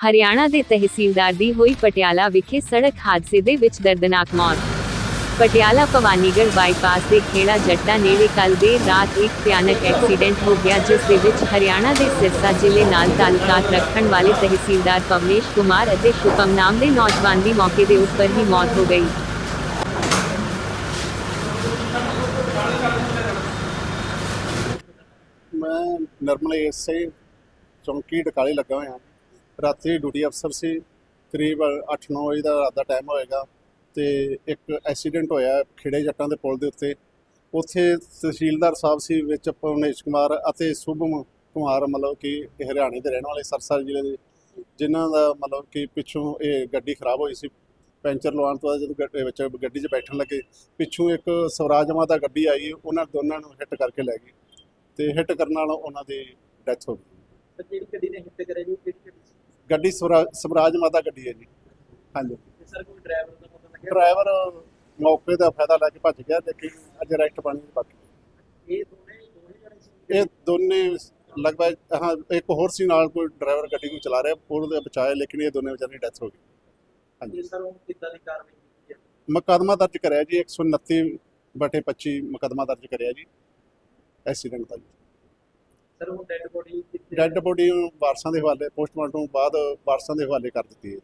ਹਰਿਆਣਾ ਦੇ ਤਹਿਸੀਲਦਾਰ ਦੀ ਹੋਈ ਪਟਿਆਲਾ ਵਿਖੇ ਸੜਕ ਹਾਦਸੇ ਦੇ ਵਿੱਚ ਦਰਦਨਾਕ ਮੌਤ। ਪਟਿਆਲਾ ਭਵਾਨੀਗੜ੍ਹ ਬਾਈਪਾਸ ਦੇ ਖੇੜਾ ਜੱਟਾ ਨੇੜੇ ਕੱਲ ਦੇਰ ਰਾਤ ਇੱਕ ਭਿਆਨਕ ਐਕਸੀਡੈਂਟ ਹੋ ਗਿਆ, ਜਿਸ ਦੇ ਵਿੱਚ ਹਰਿਆਣਾ ਦੇ ਸਿਰਸਾ ਜ਼ਿਲ੍ਹੇ ਨਾਲ ਤਾਲੁਕਾਤ ਰੱਖਣ ਵਾਲੇ ਤਹਿਸੀਲਦਾਰ ਪਵਨੇਸ਼ ਕੁਮਾਰ ਅਤੇ ਸ਼ੁਭਮ ਨਾਮ ਦੇ ਨੌਜਵਾਨ ਦੀ ਮੌਕੇ ਦੇ ਉੱਪਰ ਹੀ ਮੌਤ ਹੋ ਗਈ। ਮੈਂ ਨਰਮਲ ਐਸਏ ਚੌਂਕੀ ਡਕਾਲੇ ਲੱਗਾ ਹੋਇਆ। ਰਾਤੀ ਡਿਊਟੀ ਅਫਸਰ ਸੀ, ਕਰੀਬ 8-9 ਵਜੇ ਦਾ ਰਾਤ ਦਾ ਟਾਈਮ ਹੋਏਗਾ ਤੇ ਇੱਕ ਐਕਸੀਡੈਂਟ ਹੋਇਆ ਖੇੜੇ ਜੱਟਾਂ ਦੇ ਪੁਲ ਦੇ ਉੱਤੇ। ਉੱਥੇ ਤਹਿਸੀਲਦਾਰ ਸਾਹਿਬ ਸੀ, ਵਿੱਚ ਪਵਨੇਸ਼ ਕੁਮਾਰ ਅਤੇ ਸ਼ੁਭਮ ਕੁਮਾਰ ਮਤਲਬ ਕਿ ਹਰਿਆਣੇ ਦੇ ਰਹਿਣ ਵਾਲੇ ਸਰਸਾ ਜ਼ਿਲ੍ਹੇ ਦੇ, ਜਿਨ੍ਹਾਂ ਦਾ ਮਤਲਬ ਕਿ ਪਿੱਛੋਂ ਇਹ ਗੱਡੀ ਖਰਾਬ ਹੋਈ ਸੀ। ਪੈਂਚਰ ਲਵਾਉਣ ਤੋਂ ਬਾਅਦ ਜਦੋਂ ਗੱਡੀ ਵਿੱਚ ਗੱਡੀ 'ਚ ਬੈਠਣ ਲੱਗੇ, ਪਿੱਛੋਂ ਇੱਕ ਸਵਰਾਜ ਮਾਤਾ ਗੱਡੀ ਆਈ, ਉਹਨਾਂ ਦੋਨਾਂ ਨੂੰ ਹਿੱਟ ਕਰਕੇ ਲੈ ਗਈ ਤੇ ਹਿੱਟ ਕਰਨ ਨਾਲ ਉਹਨਾਂ ਦੀ ਡੈਥ ਹੋ ਗਈ। ਜਿਹੜੀ ਗੱਡੀ ਨੇ ਹਿੱਟ ਕਰਿਆ ਜੀ ਗੱਡੀ ਸਵਰਾਜ ਮਾਤਾ ਗੱਡੀ ਹੈ ਜੀ। ਹਾਂਜੀ। ਸਰ ਕੋਈ ਡਰਾਈਵਰ ਦਾ ਪਤਾ ਲੱਗਿਆ? ਡਰਾਈਵਰ ਮੌਕੇ ਦਾ ਫਾਇਦਾ ਲੈ ਕੇ ਭੱਜ ਗਿਆ ਲੇਕਿਨ ਅਜੇ ਰੈਕਟ ਪਾਣੀ ਨਹੀਂ ਬਾਕੀ। ਇਹ ਦੋਨੇ ਦੋਨੇ ਜਣੇ ਸੀ? ਇਹ ਦੋਨੇ ਲਗਭਗ ਹਾਂ ਇੱਕ ਹੋਰ ਸੀ ਨਾਲ ਕੋਈ ਡਰਾਈਵਰ ਗੱਡੀ ਨੂੰ ਚਲਾ ਰਿਹਾ ਉਹਦੇ ਬਚਾਇਆ ਲੇਕਿਨ ਇਹ ਦੋਨੇ ਵਿਚਾਰੇ ਦੀ ਡੈਥ ਹੋ ਗਈ ਹਾਂਜੀ। ਸਰ ਉਹ ਕਿੱਦਾਂ ਦੀ ਕਾਰਵਾਈ ਕੀਤੀ ਹੈ? ਮੁਕੱਦਮਾ ਦਰਜ ਕਰਿਆ ਜੀ 129 ਬਟੇ 25 ਮੁਕੱਦਮਾ ਦਰਜ ਕਰਿਆ ਜੀ ਐਕਸੀਡੈਂਟ ਦਾ ਜੀ। ਸਰ, ਉਹ ਡੈੱਡ ਬੋਡੀ ਡੈੱਡ ਬੋਡੀ ਵਾਰਸਾਂ ਦੇ ਹਵਾਲੇ ਪੋਸਟਮਾਰਟਮ ਬਾਅਦ ਵਾਰਸਾਂ ਦੇ ਹਵਾਲੇ ਕਰ ਦਿੱਤੀ ਹੈ।